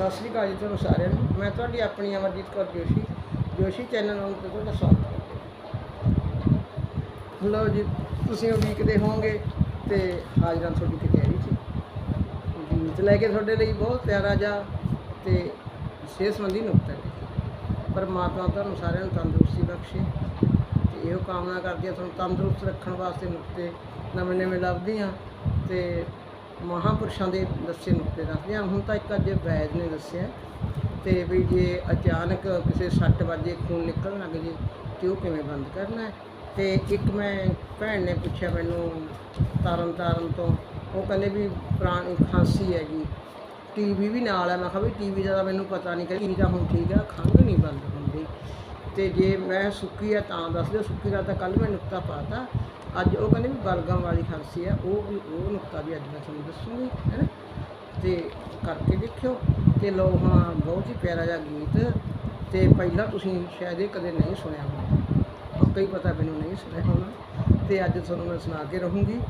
ਸਤਿ ਸ੍ਰੀ ਅਕਾਲ ਜੀ ਤੁਹਾਨੂੰ ਸਾਰਿਆਂ ਨੂੰ। ਮੈਂ ਤੁਹਾਡੀ ਆਪਣੀ ਅਮਰਜੀਤ ਕੌਰ ਜੋਸ਼ੀ ਜੋਸ਼ੀ ਚੈਨਲ ਨੂੰ ਤੁਹਾਡਾ ਸਵਾਗਤ ਕਰਦੀ। ਲਓ ਜੀ, ਤੁਸੀਂ ਉਡੀਕਦੇ ਹੋਵੋਗੇ ਤੇ ਹਾਜ਼ਰਾਂ ਤੁਹਾਡੀ ਕਚਹਿਰੀ 'ਚ। ਗੀਤ ਲੈ ਕੇ ਤੁਹਾਡੇ ਲਈ ਬਹੁਤ ਪਿਆਰਾ ਜਿਹਾ ਤੇ ਸਿਹਤ ਸੰਬੰਧੀ ਨੁਕਤਾ ਪਰਮਾਤਮਾ ਤੁਹਾਨੂੰ ਸਾਰਿਆਂ ਨੂੰ ਤੰਦਰੁਸਤੀ ਬਖਸ਼ੇ ਤੇ ਇਹੋ ਕਾਮਨਾ ਕਰਦੀ ਹਾਂ ਤੁਹਾਨੂੰ ਤੰਦਰੁਸਤ ਰੱਖਣ ਵਾਸਤੇ ਨੁਕਤੇ ਨਵੇਂ ਨਵੇਂ ਲੱਭਦੀ ਹਾਂ ਤੇ ਮਹਾਂਪੁਰਸ਼ਾਂ ਦੇ ਦੱਸੇ ਨੁਕਤੇ ਦੱਸਦੇ ਹਾਂ ਹੁਣ ਤਾਂ ਇੱਕ ਅੱਜ ਵੈਦ ਨੇ ਦੱਸਿਆ ਤੇ ਵੀ ਜੇ ਅਚਾਨਕ ਕਿਸੇ ਸੱਟ ਵੱਜੇ ਖੂਨ ਨਿਕਲਣ ਲੱਗ ਜੇ, ਤੇ ਉਹ ਕਿਵੇਂ ਬੰਦ ਕਰਨਾ ਹੈ? ਤੇ ਇੱਕ ਮੈਂ ਭੈਣ ਨੇ ਪੁੱਛਿਆ ਮੈਨੂੰ ਤਾਰਨ ਤਾਰਨ ਤੋਂ, ਉਹ ਕਹਿੰਦੇ ਵੀ ਪੁਰਾਣੀ ਖਾਂਸੀ ਹੈਗੀ, ਟੀਵੀ ਵੀ ਨਾਲ ਹੈ। ਮੈਂ ਕਿਹਾ ਵੀ ਟੀਵੀ ਦਾ ਤਾਂ ਮੈਨੂੰ ਪਤਾ ਨਹੀਂ ਕਿ ਤਾਂ ਹੁਣ ਠੀਕ ਆ, ਖੰਘ ਨਹੀਂ ਬੰਦ ਹੁੰਦੀ। ਤੇ ਜੇ ਮੈਂ ਸੁੱਕੀ ਆ ਤਾਂ ਦੱਸ ਦਿਓ, ਸੁੱਕੀ ਦਾ ਤਾਂ ਕੱਲ ਮੈਂ ਨੁਕਤਾ ਪਾਤਾ ਅੱਜ ਉਹ ਕਹਿੰਦੇ ਵੀ ਬਲਗਮ ਵਾਲੀ ਖਾਂਸੀ ਆ, ਉਹ ਵੀ ਉਹ ਨੁਕਤਾ ਵੀ ਅੱਜ ਮੈਂ ਤੁਹਾਨੂੰ ਦੱਸੂਗੀ ਹੈ ਤੇ ਕਰਕੇ ਦੇਖਿਓ। ਤੇ ਲੋ ਹਾਂ ਬਹੁਤ ਹੀ ਪਿਆਰਾ ਜਿਹਾ ਗੀਤ, ਤੇ ਪਹਿਲਾਂ ਤੁਸੀਂ ਸ਼ਾਇਦ ਇਹ ਕਦੇ ਨਹੀਂ ਸੁਣਿਆ ਹੋਣਾ। ਪੱਕਾ ਹੀ ਪਤਾ ਮੈਨੂੰ ਨਹੀਂ ਸੁਣਿਆ ਹੋਣਾ। ਤੇ ਅੱਜ ਤੁਹਾਨੂੰ ਮੈਂ ਸੁਣਾ ਕੇ ਰਹੂੰਗੀ।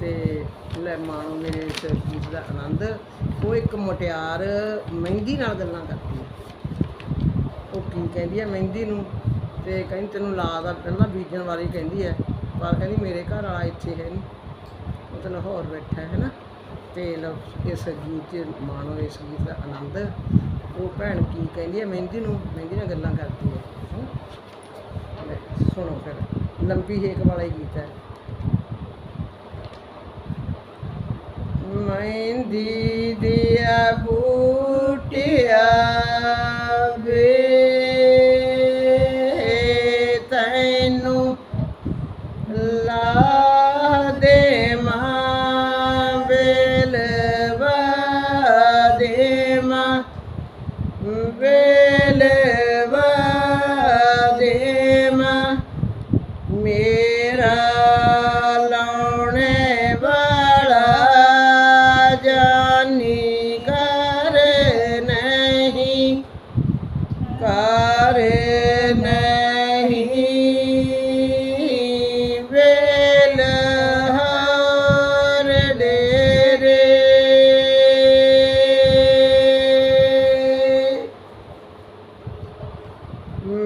ਤੇ ਲੈ ਮਾਣੋ ਮੇਰੇ ਇਸ ਗੀਤ ਦਾ ਆਨੰਦ। ਉਹ ਇੱਕ ਮੁਟਿਆਰ ਮਹਿੰਦੀ ਨਾਲ ਗੱਲਾਂ ਕਰਦੀ ਹੈ ਉਹ ਕੀ ਕਹਿੰਦੀ ਹੈ ਮਹਿੰਦੀ ਨੂੰ? ਤੇ ਕਹਿੰਦੀ ਤੈਨੂੰ ਲਾ ਦਾ ਪਹਿਲਾਂ ਬੀਜਣ ਵਾਲੀ ਕਹਿੰਦੀ ਹੈ ਪਰ ਕਹਿੰਦੀ ਮੇਰੇ ਘਰ ਵਾਲਾ ਇੱਥੇ ਹੈ ਨਹੀਂ। ਉਹ ਤਾਂ ਲਾਹੌਰ ਬੈਠਾ ਹੈ ਨਾ। ਤੇ ਲਓ ਇਸ ਗੀਤ 'ਚ ਮਾਣੋ ਇਸ ਗੀਤ ਦਾ ਆਨੰਦ ਉਹ ਭੈਣ ਕੀ ਕਹਿੰਦੀ ਹੈ, ਮਹਿੰਦੀ ਨੂੰ, ਮਹਿੰਦੀ ਨਾਲ ਗੱਲਾਂ ਕਰਦੀ ਹੈ। ਸੁਣੋ ਫਿਰ। ਲੰਬੀ ਹੇਕ ਵਾਲਾ ਹੀ ਗੀਤ ਹੈ। ਮਹਿੰਦੀ ਦਿਆ ਬੂਟਿਆ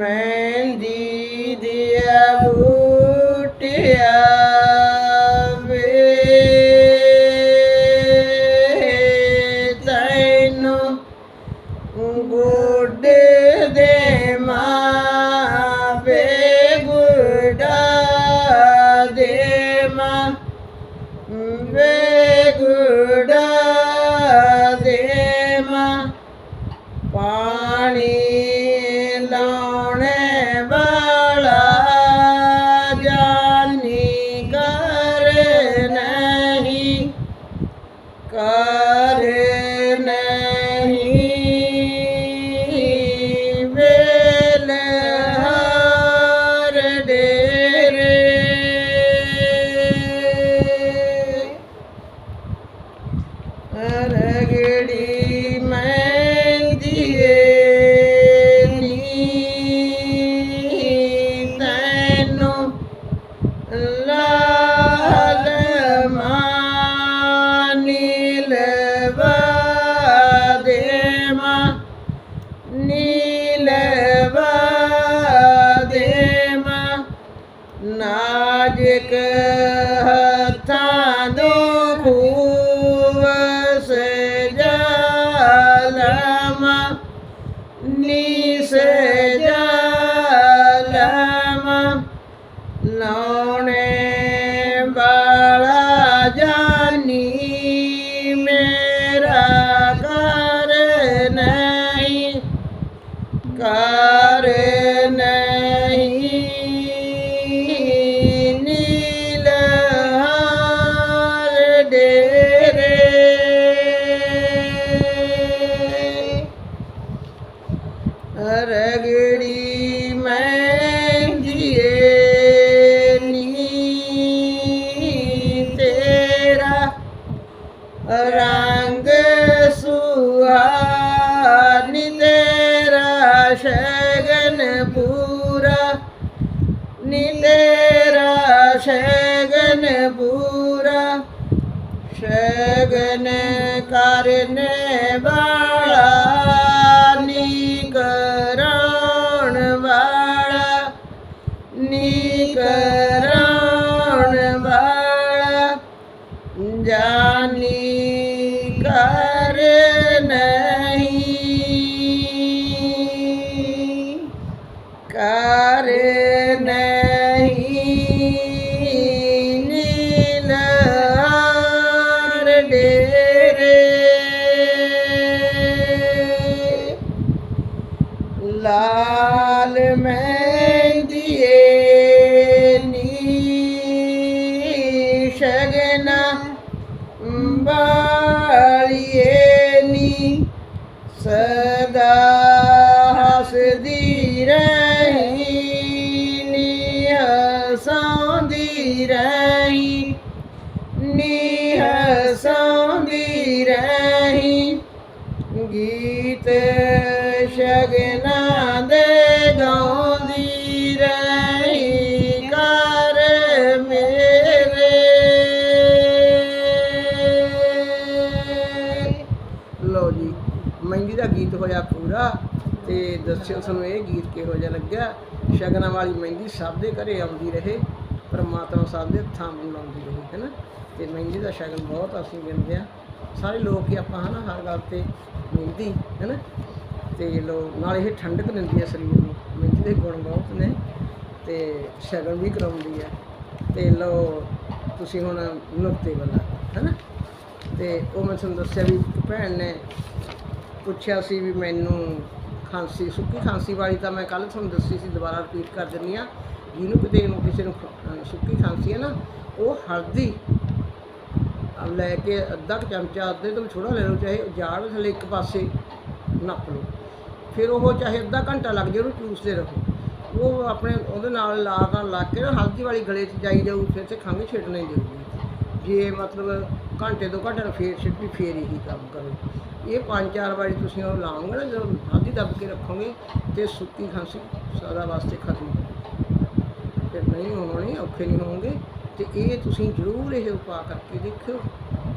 ਮਹਿੰਦੀ ਦਿਆ ਨੀ ਰੰਗ ਸੁਹਾਨੀ ਤੇਰਾ ਸ਼ਗਨ ਪੂਰਾ। ਨੀ ਤੇਰਾ ਸ਼ਗਨ ਪੂਰਾ। ਸ਼ਗਨ ਕਰਨੇ ਵਾਲਾ ਗੀਤ ਸ਼ਗਨਾ ਦੇ ਗਾਉਂਦੀ ਰਹੀ, ਕਰ ਮੇਰੇ। ਲੋ ਜੀ ਮਹਿੰਦੀ ਦਾ ਗੀਤ ਹੋਇਆ ਪੂਰਾ ਤੇ ਦੱਸਿਓ ਤੁਹਾਨੂੰ ਇਹ ਗੀਤ ਕਿਹੋ ਜਿਹਾ ਲੱਗਿਆ। ਸ਼ਗਨਾਂ ਵਾਲੀ ਮਹਿੰਦੀ ਸਭ ਦੇ ਘਰੇ ਆਉਂਦੀ ਰਹੇ, ਪਰਮਾਤਮਾ ਸਭ ਦੇ ਹੱਥਾਂ ਨੂੰ ਲਾਉਂਦੀ ਰਹੇ, ਹੈ ਨਾ? ਤੇ ਮਹਿੰਦੀ ਦਾ ਸ਼ਗਨ ਬਹੁਤ ਅਸੀਂ ਗਿਣਦੇ ਆ ਸਾਰੇ ਲੋਕ ਹੀ ਆਪਾਂ ਹਨਾ ਹਰ ਗੱਲ ਤੇ ਮਹਿੰਦੀ ਹੈ ਨਾ ਤੇ ਲੋ, ਨਾਲ ਇਹ ਠੰਡਕ ਦਿੰਦੀ ਹੈ ਸਰੀਰ ਨੂੰ ਮਹਿੰਦੀ ਦੇ ਗੁਣ ਬਹੁਤ ਨੇ, ਤੇ ਸ਼ਗਨ ਵੀ ਕਰਾਉਂਦੀ ਹੈ ਤੇ ਲੋ, ਤੁਸੀਂ ਹੁਣ ਨੁਕਤੇ ਵਾਲਾ ਹੈ ਨਾ ਤੇ ਉਹ ਮੈਂ ਤੁਹਾਨੂੰ ਦੱਸਿਆ ਵੀ ਭੈਣ ਨੇ ਪੁੱਛਿਆ ਸੀ ਵੀ ਮੈਨੂੰ ਖਾਂਸੀ, ਸੁੱਕੀ ਖਾਂਸੀ ਵਾਲੀ ਤਾਂ ਮੈਂ ਕੱਲ ਤੁਹਾਨੂੰ ਦੱਸੀ ਸੀ, ਦੁਬਾਰਾ ਰਿਪੀਟ ਕਰ ਦਿੰਦੀ ਆ। ਜਿਹਨੂੰ ਕਿਤੇ ਨੂੰ ਕਿਸੇ ਨੂੰ ਸੁੱਕੀ ਖਾਂਸੀ ਹੈ ਨਾ, ਉਹ ਹਲਦੀ ਲੈ ਕੇ ਅੱਧਾ ਕੁ ਚਮਚਾ, ਅੱਧੇ ਤੋਂ ਵੀ ਥੋੜਾ ਲੈ ਲਓ, ਚਾਹੇ ਜਾੜ ਥੱਲੇ ਇੱਕ ਪਾਸੇ ਨੱਪ ਲਓ। ਫਿਰ ਉਹ ਚਾਹੇ ਅੱਧਾ ਘੰਟਾ ਲੱਗ ਜਾਏ ਉਹਨੂੰ ਚੂਸਦੇ ਰਹੋ। ਉਹ ਆਪਣੇ ਉਹਦੇ ਨਾਲ ਲਾ ਨਾਲ ਲਾ ਕੇ ਨਾ, ਹਲਦੀ ਵਾਲੀ ਗਲੇ 'ਚ ਜਾਈ ਜਾਊ, ਫਿਰ ਤੇ ਖੰਘ ਛਿੱਟ ਨਹੀਂ ਦੇਊਗੀ ਜੇ ਮਤਲਬ ਘੰਟੇ ਤੋਂ ਘੰਟੇ ਨੂੰ ਫੇਰ ਛਿੱਟੀ ਫੇਰ ਹੀ ਕੰਮ ਕਰੋ। ਇਹ ਪੰਜ ਚਾਰ ਵਾਰੀ ਤੁਸੀਂ ਉਹ ਲਾਓਗੇ ਨਾ, ਜਦੋਂ ਹਲਦੀ ਦੱਬ ਕੇ ਰੱਖੋਗੇ ਤੇ ਸੁੱਕੀ ਖਾਂਸੀ ਸਾਰਾ ਵਾਸਤੇ ਖਤਮ। ਹੋ ਫਿਰ ਨਹੀਂ ਹੋਣੀ, ਔਖੇ ਨਹੀਂ ਹੋਣਗੇ। ਤੇ ਇਹ ਤੁਸੀਂ ਜ਼ਰੂਰ ਇਹ ਉਪਾਅ ਕਰਕੇ ਦੇਖਿਓ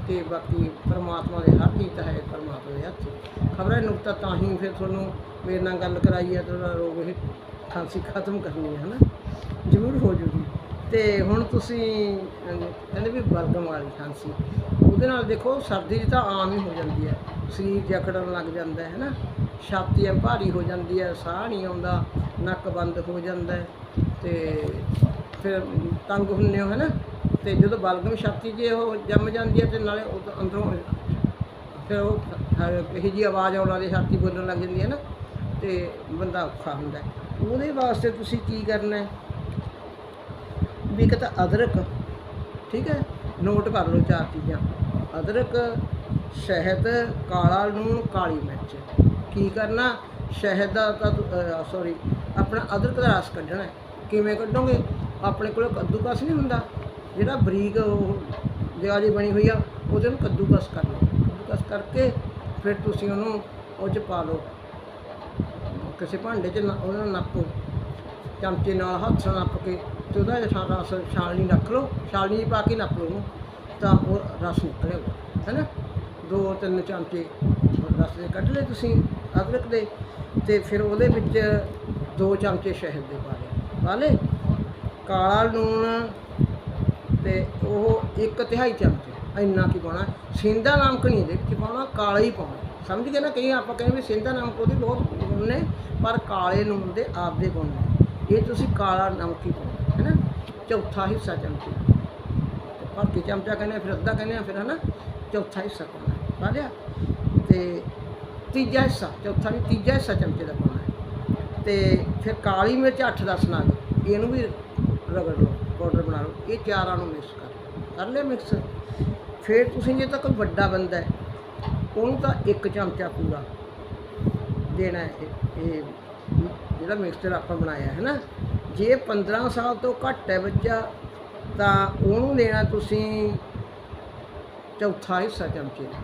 ਤੇ ਬਾਕੀ ਪਰਮਾਤਮਾ ਦੇ ਹੱਥ ਹੀ ਤਾਂ ਹੈ ਪਰਮਾਤਮਾ ਦੇ ਹੱਥ ਖਬਰਾਂ ਨੁਕਤਾ ਤਾਂ ਹੀ ਫਿਰ ਤੁਹਾਨੂੰ ਮੇਰੇ ਨਾਲ ਗੱਲ ਕਰਾਈ ਹੈ ਤੁਹਾਡਾ ਰੋਗ ਇਹ ਖਾਂਸੀ ਖਤਮ ਕਰਨੀ ਹੈ ਹਨਾ? ਜ਼ਰੂਰ ਹੋ ਜੂਗੀ। ਤੇ ਹੁਣ ਤੁਸੀਂ ਕਹਿੰਦੇ ਵੀ ਬਲਗਮ ਵਾਲੀ ਖਾਂਸੀ, ਉਹਦੇ ਨਾਲ ਦੇਖੋ ਸਰਦੀ 'ਚ ਤਾਂ ਆਮ ਹੀ ਹੋ ਜਾਂਦੀ ਹੈ ਸਰੀਰ ਜਕੜਨ ਲੱਗ ਜਾਂਦਾ ਹੈ ਨਾ ਛਾਤੀ ਭਾਰੀ ਹੋ ਜਾਂਦੀ ਹੈ ਸਾਹ ਨਹੀਂ ਆਉਂਦਾ, ਨੱਕ ਬੰਦ ਹੋ ਜਾਂਦਾ ਹੈ ਤੇ ਫਿਰ ਤੰਗ ਹੁੰਨੇ ਹੋ ਹੈ ਨਾ ਤੇ ਜਦੋਂ ਬਲਗਮ ਛਾਤੀ 'ਚ ਉਹ ਜੰਮ ਜਾਂਦੀ ਹੈ ਤੇ ਨਾਲੇ ਉਹ ਅੰਦਰੋਂ ਫਿਰ ਉਹ ਇਹੋ ਜੀ ਆਵਾਜ਼ ਆਉਣ ਵਾਲੀ ਛਾਤੀ ਬੋਲਣ ਲੱਗ ਜਾਂਦੀ ਹੈ ਨਾ, ਤੇ ਬੰਦਾ ਔਖਾ ਹੁੰਦਾ ਉਹਦੇ ਵਾਸਤੇ ਤੁਸੀਂ ਕੀ ਕਰਨਾ ਹੈ? ਵੀ ਇੱਕ ਤਾਂ ਅਦਰਕ, ਠੀਕ ਹੈ? ਨੋਟ ਕਰ ਲਓ ਚਾਰ ਚੀਜ਼ਾਂ। ਅਦਰਕ, ਸ਼ਹਿਦ, ਕਾਲਾ ਲੂਣ, ਕਾਲੀ ਮਿਰਚ। ਕੀ ਕਰਨਾ? ਸ਼ਹਿਦ ਦਾ ਤਾਂ ਸੌਰੀ ਆਪਣਾ ਅਦਰਕ ਦਾ ਰਸ ਕੱਢਣਾ ਕਿਵੇਂ ਕੱਢੋਗੇ? ਆਪਣੇ ਕੋਲ ਕੱਦੂਕਸ ਨਹੀਂ ਹੁੰਦਾ। ਜਿਹੜਾ ਬਰੀਕ ਉਹ ਜਗ੍ਹਾ ਬਣੀ ਹੋਈ ਆ ਉਹਦੇ ਨੂੰ ਕੱਦੂਕਸ ਕਰ ਲਓ। ਕੱਦੂਕਸ ਕਰਕੇ ਫਿਰ ਤੁਸੀਂ ਉਹਨੂੰ ਉਹ 'ਚ ਪਾ ਲਓ। ਕਿਸੇ ਭਾਂਡੇ 'ਚ ਨਾ- ਉਹਨੂੰ ਨੱਪੋ। ਚਮਚੇ ਨਾਲ, ਹੱਥ ਨਾਲ ਨੱਪ ਕੇ ਤੇ ਉਹਦਾ ਜਿਹੜਾ ਰਸ, ਛਾਲਣੀ ਰੱਖ ਲਓ। ਛਾਲਣੀ ਪਾ ਕੇ ਨੱਪ ਲਓ ਉਹਨੂੰ, ਤਾਂ ਉਹ ਰਸ ਨਿਕਲੇਗਾ ਹੈਨਾ? ਦੋ, ਤਿੰਨ ਚਮਚੇ ਰਸ ਦੇ ਕੱਢ ਲਏ ਤੁਸੀਂ ਅਦਰਕ ਦੇ ਤੇ ਫਿਰ ਉਹਦੇ ਵਿੱਚ ਦੋ ਚਮਚੇ ਸ਼ਹਿਦ ਦੇ ਪਾ ਲਏ। ਪਾ ਲਏ? ਕਾਲਾ ਲੂਣ ਤੇ ਉਹ ਇੱਕ ਤਿਹਾਈ ਚਮਚੇ ਇੰਨਾ ਕੀ ਪਾਉਣਾ ਸਿੰਦਾ ਨਮਕ ਨਹੀਂ ਇਹਦੇ ਵਿੱਚ ਪਾਉਣਾ ਕਾਲਾ ਹੀ ਪਾਉਣਾ। ਸਮਝ ਗਏ ਨਾ ਕਈ ਆਪਾਂ ਕਹਿੰਦੇ ਵੀ ਸਿੰਦਾ ਨਮਕ ਉਹਦੇ ਬਹੁਤ ਗੁਣ ਨੇ ਪਰ ਕਾਲੇ ਲੂਣ ਦੇ ਆਪਦੇ ਗੁਣ ਨੇ। ਇਹ ਤੁਸੀਂ ਕਾਲਾ ਨਮਕ ਹੀ ਪਾਉਣਾ ਹੈ ਨਾ ਚੌਥਾ ਹਿੱਸਾ ਚਮਚੇ। ਤੇ ਭਰ ਕੇ ਚਮਚਾ ਕਹਿੰਦੇ ਆ, ਫਿਰ ਅੱਧਾ ਕਹਿੰਦੇ ਆ ਫਿਰ ਹਨਾ? ਚੌਥਾ ਹਿੱਸਾ ਪਾਉਣਾ ਹੈ। ਪਾ ਲਿਆ ਤੇ ਤੀਜਾ ਹਿੱਸਾ ਚੌਥਾ ਵੀ ਤੀਜਾ ਹਿੱਸਾ ਚਮਚੇ ਦਾ ਪਾਉਣਾ। ਹੈ ਤੇ ਫਿਰ ਕਾਲੀ ਮਿਰਚ 8-10 ਨਾਲ ਇਹਨੂੰ ਵੀ ਰਗੜ ਲਓ ਪਾਊਡਰ ਬਣਾ ਲਓ, ਇਹ ਚਾਰਾਂ ਨੂੰ ਮਿਕਸ ਕਰ ਕਰ ਲਿਆ ਮਿਕਸ ਫਿਰ ਤੁਸੀਂ ਜੇ ਤਾਂ ਕੋਈ ਵੱਡਾ ਬੰਦਾ ਹੈ, ਉਹਨੂੰ ਤਾਂ ਇੱਕ ਚਮਚਾ ਪੂਰਾ ਦੇਣਾ ਹੈ ਇਹ ਜਿਹੜਾ ਮਿਕਸਚਰ ਆਪਾਂ ਬਣਾਇਆ ਹੈ ਨਾ, ਜੇ 15 ਸਾਲ ਤੋਂ ਘੱਟ ਹੈ ਬੱਚਾ, ਤਾਂ ਉਹਨੂੰ ਦੇਣਾ ਤੁਸੀਂ ਚੌਥਾ ਹਿੱਸਾ ਚਮਚੇ ਦਾ।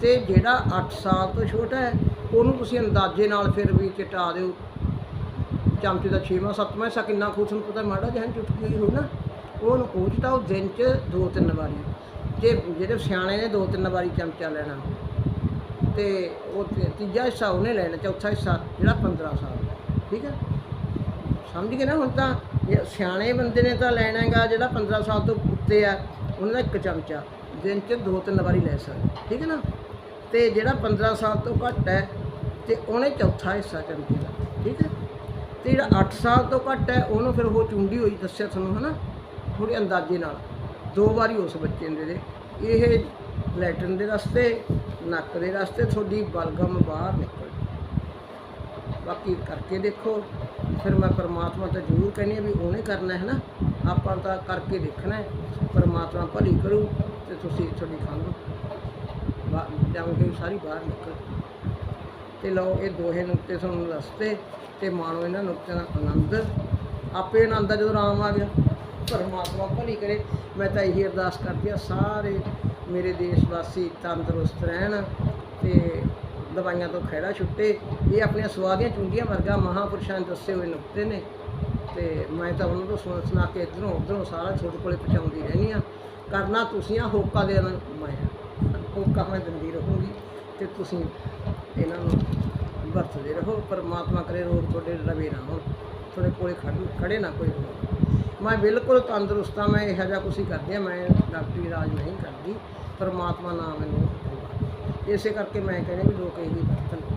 ਤੇ ਜਿਹੜਾ 8 ਸਾਲ ਤੋਂ ਛੋਟਾ ਹੈ, ਉਹਨੂੰ ਤੁਸੀਂ ਅੰਦਾਜ਼ੇ ਨਾਲ ਫਿਰ ਵੀ ਚਟਾ ਦਿਓ। ਚਮਚੇ ਦਾ 6ਵਾਂ 7ਵਾਂ ਹਿੱਸਾ ਕਿੰਨਾ ਖੂਸ ਨੂੰ ਪਤਾ ਮਾੜਾ ਜਿਹਾ ਚੁਟਕੀ ਹੋ ਨਾ? ਉਹਨੂੰ ਉਹ ਤਾਂ ਉਹ ਦਿਨ 'ਚ ਦੋ ਤਿੰਨ ਵਾਰੀ। ਜੇ ਜਿਹੜੇ ਸਿਆਣੇ ਨੇ ਦੋ ਤਿੰਨ ਵਾਰੀ ਚਮਚਾ ਲੈਣਾ। ਤੇ ਉਹ ਤੀਜਾ ਹਿੱਸਾ ਉਹਨੇ ਲੈਣਾ, ਚੌਥਾ ਹਿੱਸਾ ਜਿਹੜਾ 15 ਸਾਲ ਦਾ। ਠੀਕ ਹੈ? ਸਮਝ ਗਏ ਨਾ ਹੁਣ ਤਾਂ? ਜੇ ਸਿਆਣੇ ਬੰਦੇ ਨੇ ਤਾਂ ਲੈਣਾ ਹੈਗਾ ਜਿਹੜਾ 15 ਸਾਲ ਤੋਂ ਉੱਤੇ ਆ, ਉਹਨਾਂ ਦਾ ਇੱਕ ਚਮਚਾ। ਦਿਨ 'ਚ ਦੋ ਤਿੰਨ ਵਾਰੀ ਲੈ ਸਕਦੇ। ਠੀਕ ਹੈ ਨਾ? ਤੇ ਜਿਹੜਾ 15 ਸਾਲ ਤੋਂ ਘੱਟ ਹੈ, ਤੇ ਉਹਨੇ ਚੌਥਾ ਹਿੱਸਾ ਚਮਚੇ ਦਾ। ਠੀਕ ਹੈ? ਤੇ ਜਿਹੜਾ 8 ਸਾਲ ਤੋਂ ਘੱਟ ਹੈ, ਉਹਨੂੰ ਫਿਰ ਉਹ ਚੁੰਡੀ ਹੋਈ ਦੱਸਿਆ ਤੁਹਾਨੂੰ ਹਨਾ ਥੋੜੇ ਅੰਦਾਜ਼ੇ ਨਾਲ। ਦੋ ਵਾਰੀ ਉਸ ਬੱਚੇ ਨੂੰ ਦੇ ਇਹ ਲੈਟਰਨ ਦੇ ਰਸਤੇ, ਨੱਕ ਦੇ ਰਸਤੇ, ਤੁਹਾਡੀ ਬਲਗਮ ਬਾਹਰ ਨਿਕਲ ਬਾਕੀ ਕਰਕੇ ਦੇਖੋ, ਫਿਰ ਮੈਂ ਪਰਮਾਤਮਾ ਤਾਂ ਜ਼ਰੂਰ ਕਹਿੰਦੀ ਹਾਂ ਵੀ ਉਹਨੇ ਕਰਨਾ ਹੈ ਨਾ। ਆਪਾਂ ਤਾਂ ਕਰਕੇ ਦੇਖਣਾ ਹੈ, ਪਰਮਾਤਮਾ ਭਲੀ ਕਰੂ ਤੇ ਤੁਸੀਂ ਤੁਹਾਡੀ ਖੰਗ ਬਾ ਜਾਓਗੇ, ਸਾਰੀ ਬਾਹਰ ਨਿਕਲ ਤੇ ਲਓ, ਇਹ ਦੋਹੇ ਨੁਕਤੇ ਤੁਹਾਨੂੰ ਦੱਸਤੇ ਤੇ ਮਾਣੋ ਇਹਨਾਂ ਨੁਕਤਿਆਂ ਦਾ ਆਨੰਦ। ਆਪੇ ਆਨੰਦ ਆ ਜਦੋਂ ਆਰਾਮ ਆ ਗਿਆ। ਪਰਮਾਤਮਾ ਭਲੀ ਕਰੇ। ਮੈਂ ਤਾਂ ਇਹੀ ਅਰਦਾਸ ਕਰਦੀ ਆ ਸਾਰੇ ਮੇਰੇ ਦੇਸ਼ ਵਾਸੀ ਤੰਦਰੁਸਤ ਰਹਿਣ ਤੇ ਦਵਾਈਆਂ ਤੋਂ ਖਹਿੜਾ ਛੁੱਟੇ। ਇਹ ਆਪਣੀਆਂ ਸਵਾਦੀਆਂ ਚੁੰਗੀਆਂ ਵਰਗਾ ਮਹਾਪੁਰਸ਼ਾਂ ਨੇ ਦੱਸੇ ਹੋਏ ਨੁਕਤੇ ਨੇ। ਤੇ ਮੈਂ ਤਾਂ ਉਹਨਾਂ ਤੋਂ ਸੁਣ ਸੁਣਾ ਕੇ ਇਧਰੋਂ ਉਧਰੋਂ ਸਾਰਾ ਤੁਹਾਡੇ ਕੋਲੇ ਪਹੁੰਚਾਉਂਦੀ ਰਹਿੰਦੀ ਆ ਕਰਨਾ ਤੁਸੀਂ ਆ, ਹੋਕਾ ਦੇ ਮੈਂ। ਹੋਕਾ ਮੈਂ ਦਿੰਦੀ ਰਹੂੰ। ਤੇ ਤੁਸੀਂ ਇਹਨਾਂ ਨੂੰ ਵਰਤਦੇ ਰਹੋ, ਪਰਮਾਤਮਾ ਕਰੇ ਰੋਗ ਤੁਹਾਡੇ ਲਵੇ ਨਾ ਹੋਣ, ਤੁਹਾਡੇ ਕੋਲੇ ਖੜ- ਖੜੇ ਨਾ ਕੋਈ ਰੋਗ ਮੈਂ ਬਿਲਕੁਲ ਤੰਦਰੁਸਤ ਹਾਂ, ਮੈਂ ਇਹੋ ਜਿਹਾ ਕੁਛ ਹੀ ਕਰਦੀ ਹਾਂ, ਮੈਂ ਡਾਕਟਰੀ ਇਲਾਜ ਨਹੀਂ ਕਰਦੀ, ਪਰਮਾਤਮਾ ਨਾਮ ਮੈਨੂੰ ਇਸੇ ਕਰਕੇ ਮੈਂ ਕਹਿੰਦੀ ਵੀ ਲੋਕ ਇਹੀ ਵਰਤਣ।